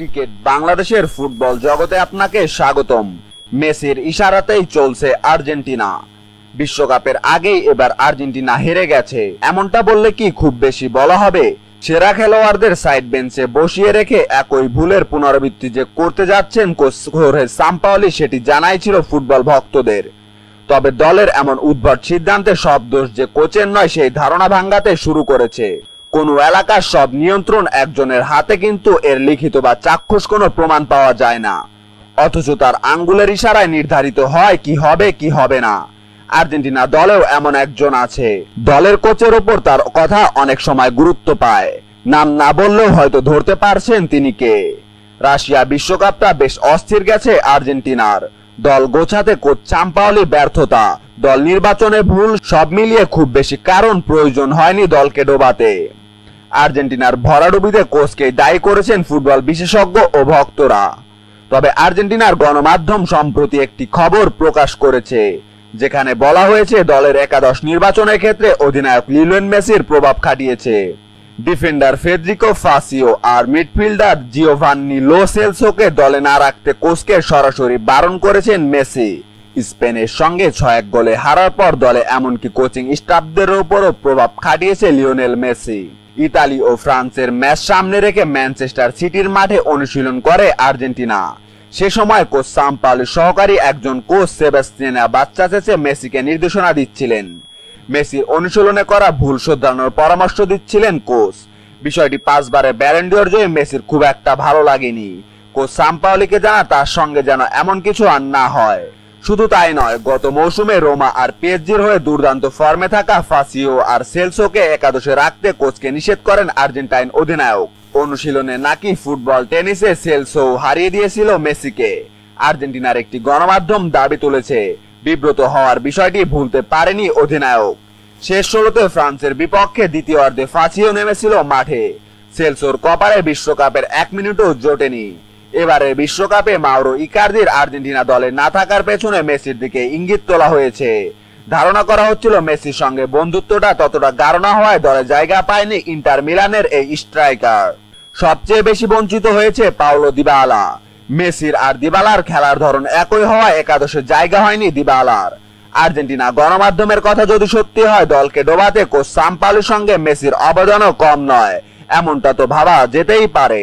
Cricket বাংলাদেশের football জগতে আপনাকে স্বাগতম। মেসির ইশারাতেই চলছে আর্জেন্টিনা। বিশ্বকাপের আগেই এবার আর্জেন্টিনা হেরে গেছে। এমনটা বললে কি খুব বেশি বলা হবে? সেরা খেলোয়াড়দের সাইড বেঞ্চে বসিয়ে রেখে একই ভুলের পুনরাবৃত্তি যে করতে যাচ্ছেন কোচ হোর্হে সাম্পাওলি, সেটি জানাই ছিল ফুটবল ভক্তদের। তবে দলের এমন উদ্ভট সিদ্ধান্তে সব দোষ যে কোচের নয়, সেই ধারণা ভাঙ্গাতে শুরু করেছে। কোন এলাকার সব নিয়ন্ত্রণ একজনের হাতে কিন্তু এর লিখিত বা চাক্ষুষ কোনো প্রমাণ পাওয়া যায় না। অথচ তার আঙ্গুলের ইশারায় নির্ধারিত হয় কি হবে কি হবে না। আর্জেন্টিনা দলেও এমন একজন আছে। দলের কোচের ওপর তার কথা অনেক সময় গুরুত্ব পায়। নাম না বললেও হয়তো ধরতে পারছেন তিনি কে। রাশিয়া বিশ্বকাপটা বেশ অস্থির গেছে আর্জেন্টিনার। দল গোছাতে কোচ চাম্পাওলি ব্যর্থতা। দল নির্বাচনে ভুল সব মিলিয়ে খুব বেশি কারণ প্রয়োজন হয়নি দলকে ডোবাতে। আর্জেন্টিনার ভরাডুবিতে কোচকে দায়ী করেছেন ফুটবল বিশেষজ্ঞ ও ভক্তরা। তবে আর্জেন্টিনার গণমাধ্যম সম্প্রতি একটি খবর প্রকাশ করেছে, যেখানে বলা হয়েছে দলের একাদশ নির্বাচনের ক্ষেত্রে অধিনায়ক লিওনেল মেসির প্রভাব খাটিয়েছে। ডিফেন্ডার ফেদ্রিকো ফাসিও আর মিডফিল্ডার জিওভান্নি লো সেলসোকে দলে না রাখতে কোচকে সরাসরি বারণ করেছেন মেসি। স্পেনের সঙ্গে ছয় এক গোলে হারার পর দলে এমনকি কোচিং স্টাফদের উপরও প্রভাব খাটিয়েছে লিওনেল মেসি। ইতালি ও ফ্রান্সের ম্যাচ সামনে রেখে ম্যানচেস্টার সিটির মাঠে অনুশীলন করে আর্জেন্টিনা। সে সময় কোচ সাম্পালের সহকারী একজন কোচ সেবাস্টিনা বাচ্চা চেচে মেসিকে নির্দেশনা দিচ্ছিলেন। মেসির অনুশীলনে করা ভুল শোধরানোর পরামর্শ দিচ্ছিলেন কোচ। বিষয়টি পাঁচবারে ব্যারেন্ডিওর জয়ে মেসির খুব একটা ভালো লাগেনি। কোচ সাম্পাওলিকে জানা তার সঙ্গে যেন এমন কিছু আর না হয়। শুধু তাই নয়, গত মৌসুমে রোমা আর পিএসজির হয়ে দুর্দান্ত ফর্মে থাকা ফাসিও আর সেলসোকে একাদশে রাখতে কোচকে নিষেধ করেন আর্জেন্টাইন অধিনায়ক। অনুশীলনে নাকি ফুটবল টেনিসে সেলসো হারিয়ে দিয়েছিল মেসিকে। আর্জেন্টিনার একটি গণমাধ্যম দাবি তুলেছে, বিব্রত হওয়ার বিষয়টি ভুলতে পারেনি অধিনায়ক। শেষ ষোলোতে ফ্রান্সের বিপক্ষে দ্বিতীয় অর্ধে ফাঁসিও নেমেছিল মাঠে। সেলসোর কপারে বিশ্বকাপের এক মিনিটও জোটেনি। এবারে বিশ্বকাপে মাউরো ইকার্দির আর্জেন্টিনা দলে না থাকার পেছনে মেসির দিকে ইঙ্গিত তোলা হয়েছে। ধারণা করা হচ্ছিল মেসির সঙ্গে বন্ধুত্বটা ততটা গাঢ় না হওয়ায় দলে জায়গা পায়নি ইন্টার মিলানের এই স্ট্রাইকার। সবচেয়ে বেশি বঞ্চিত হয়েছে পাওলো দিবালা। মেসির আর দিবালার খেলার ধরন একই হওয়ায় একাদশে জায়গা হয়নি দিবালার। আর্জেন্টিনা গণমাধ্যমের কথা যদি সত্যি হয়, দলকে ডোবাতে কোচ সাম্পালের সঙ্গে মেসির অবদানও কম নয়। এমনটা তো ভাবা যেতেই পারে।